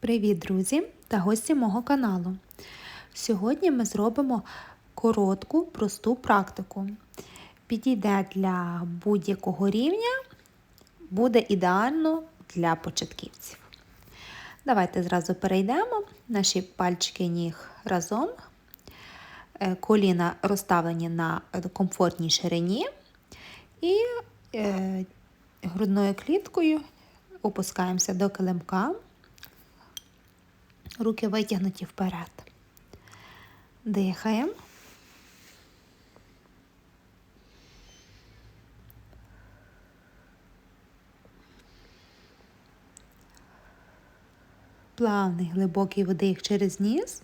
Привіт, друзі та гості мого каналу. Сьогодні ми зробимо коротку, просту практику. Підійде для будь-якого рівня, буде ідеально для початківців. Давайте зразу перейдемо. Наші пальчики ніг разом, Е, коліна розставлені на комфортній ширині і е, грудною кліткою опускаємося до килимка, руки витягнуті вперед. Дихаємо. Плавний глибокий вдих через ніс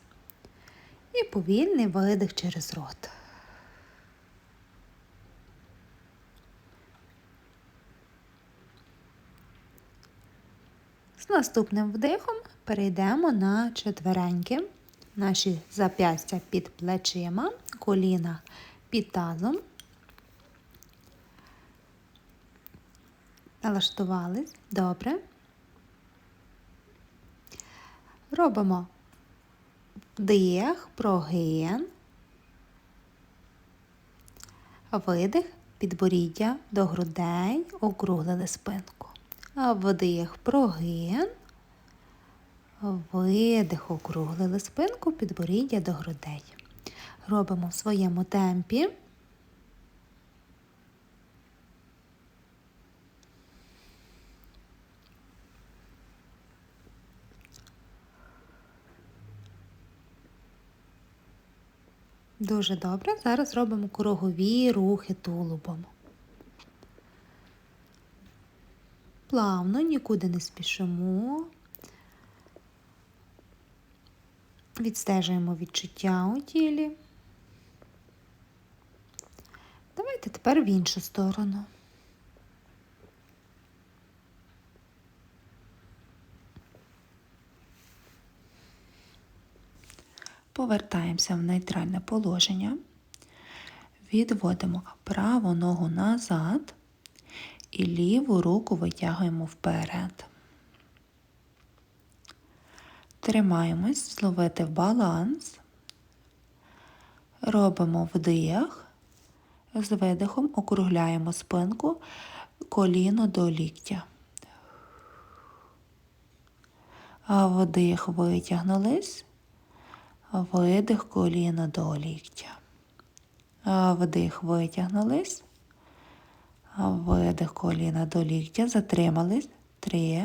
і повільний видих через рот. З наступним вдихом перейдемо на четвереньки. Наші зап'ястя під плечима, коліна під тазом. Налаштувались. Добре. Робимо вдих, прогин, видих, підборіддя до грудей, округлили спинку. Вдих, прогин, видих, округлили спинку, підборіддя до грудей. Робимо в своєму темпі. Дуже добре. Зараз робимо кругові рухи тулубом. Плавно, нікуди не спішимо. Відстежуємо відчуття у тілі. Давайте тепер в іншу сторону. Повертаємося в нейтральне положення, відводимо праву ногу назад і ліву руку витягуємо вперед. Тримаємось, зловити баланс, робимо вдих, з видихом округляємо спинку, коліно до ліктя. Вдих витягнулись. Видих коліна до ліктя. Вдих витягнулись. Видих коліна до ліктя. Затримались. Три,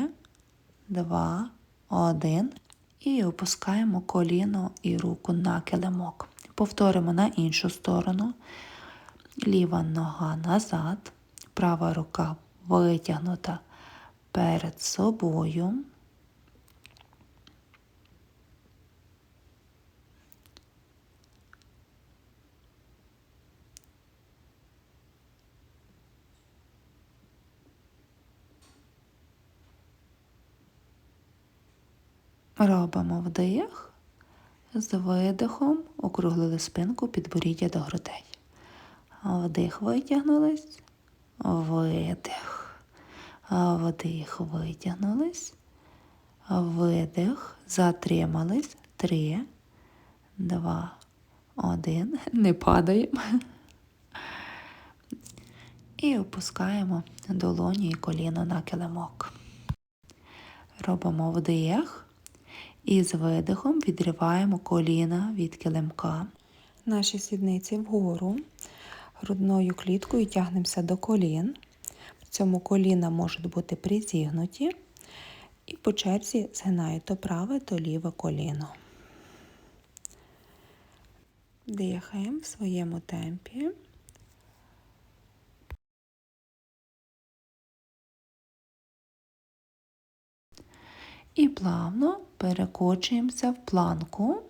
два, один. І опускаємо коліно і руку на килимок. Повторимо на іншу сторону. Ліва нога назад. Права рука витягнута перед собою. Робимо вдих, з видихом округлили спинку підборіддя до грудей. Вдих витягнулись, видих, вдих витягнулись, видих, затримались. Три, два, один. Не падаємо. І опускаємо долоні і коліно на килимок. Робимо вдих. І з видихом відриваємо коліна від килимка. Наші сідниці вгору, грудною кліткою тягнемося до колін. В цьому коліна можуть бути призігнуті. І по черзі згинаю то праве, то ліве коліно. Дихаємо в своєму темпі. І плавно перекочуємося в планку,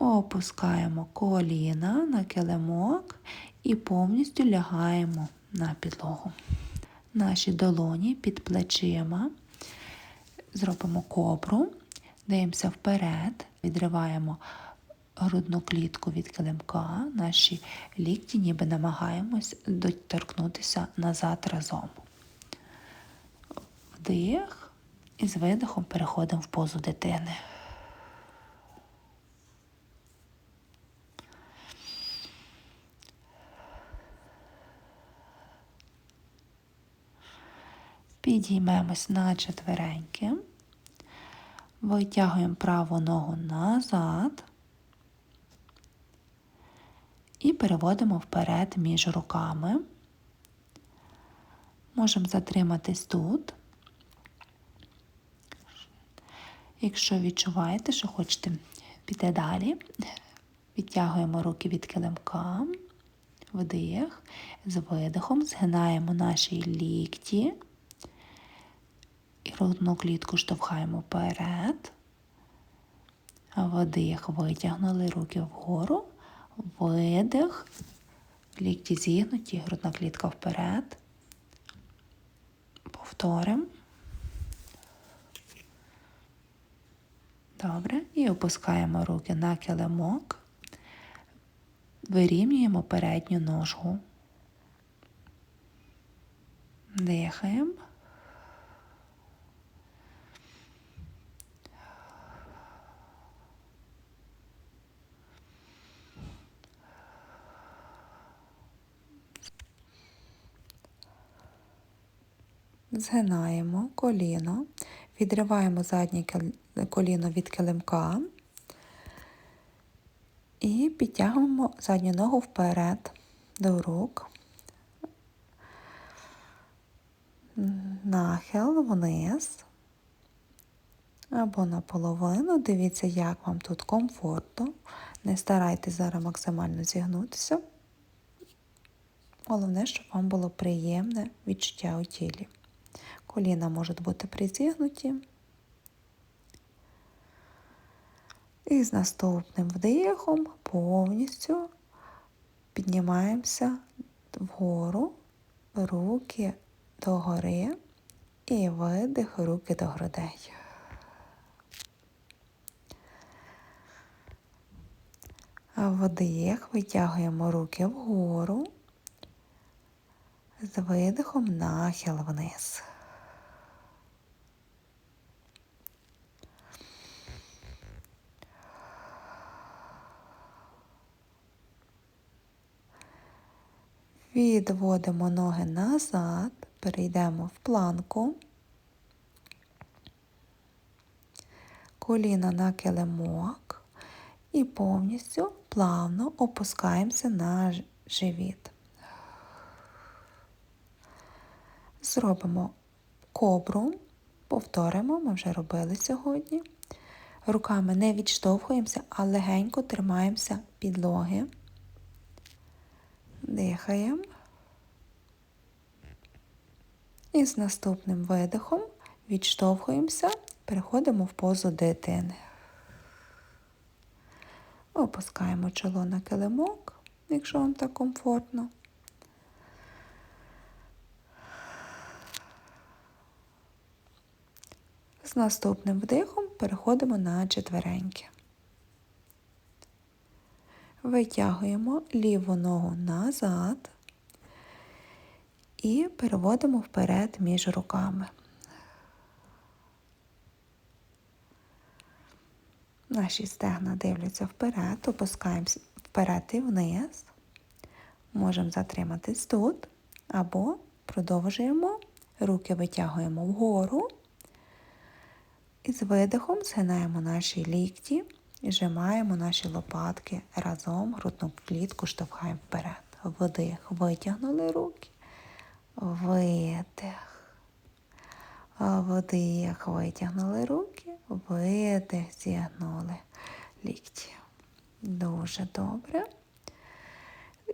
опускаємо коліна на килимок і повністю лягаємо на підлогу. Наші долоні під плечима, зробимо кобру, дивимося вперед, відриваємо грудну клітку від килимка, наші лікті ніби намагаємось доторкнутися назад разом. Вдих. І з видихом переходимо в позу дитини. Підіймемось на четвереньки. Витягуємо праву ногу назад і переводимо вперед між руками. Можемо затриматись тут. Якщо відчуваєте, що хочете піти далі, відтягуємо руки від килимка, вдих, з видихом, згинаємо наші лікті. І грудну клітку штовхаємо вперед. Вдих, витягнули руки вгору, видих, лікті зігнуті, грудна клітка вперед. Повторимо. Добре. І опускаємо руки на килимок, вирівнюємо передню ножку. Дихаємо. Згинаємо коліно, відриваємо заднє коліно від килимка і підтягуємо задню ногу вперед до рук, нахил вниз або наполовину. Дивіться, як вам тут комфортно. Не старайтесь зараз максимально зігнутися. Головне, щоб вам було приємне відчуття у тілі. Коліна можуть бути призігнуті. І з наступним вдихом повністю піднімаємося вгору, руки догори і видих руки до грудей. Вдих, витягуємо руки вгору, з видихом нахил вниз. Відводимо ноги назад, перейдемо в планку, коліна на килимок і повністю плавно опускаємося на живіт. Зробимо кобру, повторимо, ми вже робили сьогодні. Руками не відштовхуємося, а легенько тримаємося підлоги. Дихаємо. І з наступним видихом відштовхуємося, переходимо в позу дитини. Опускаємо чоло на килимок, якщо вам так комфортно. З наступним вдихом переходимо на четвереньки. Витягуємо ліву ногу назад і переводимо вперед між руками. Наші стегна дивляться вперед, опускаємося вперед і вниз. Можемо затриматись тут, або продовжуємо, руки витягуємо вгору і з видихом згинаємо наші лікті. І наші лопатки разом, грудну клітку штовхаємо вперед. Вдих, витягнули руки, видих. Вдих, витягнули руки, видих, зігнули лікті. Дуже добре.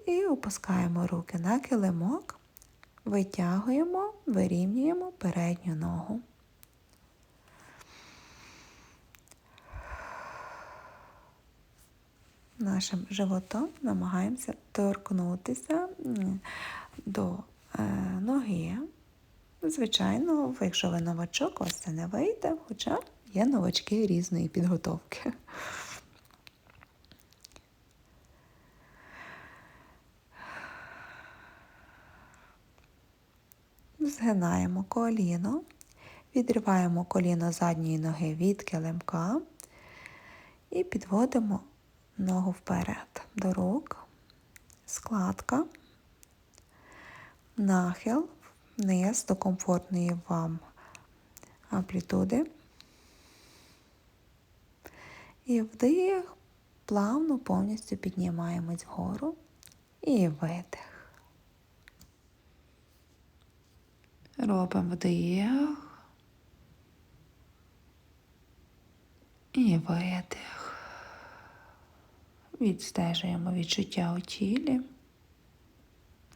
І опускаємо руки на килимок, витягуємо, вирівнюємо передню ногу. Нашим животом намагаємося торкнутися до е, ноги. Звичайно, якщо ви новачок, вас це не вийде, хоча є новачки різної підготовки. Згинаємо коліно, Відриваємо коліно задньої ноги від килимка і підводимо ногу вперед до рук, складка, нахил вниз до комфортної вам амплітуди. І вдих, плавно повністю піднімаємось вгору і видих. Робимо вдих і видих. Відстежуємо відчуття у тілі.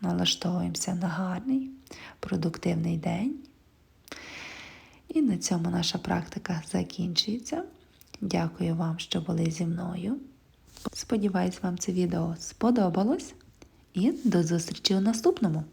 Налаштовуємося на гарний, продуктивний день. І на цьому наша практика закінчується. Дякую вам, що були зі мною. Сподіваюсь, вам це відео сподобалось. І до зустрічі у наступному!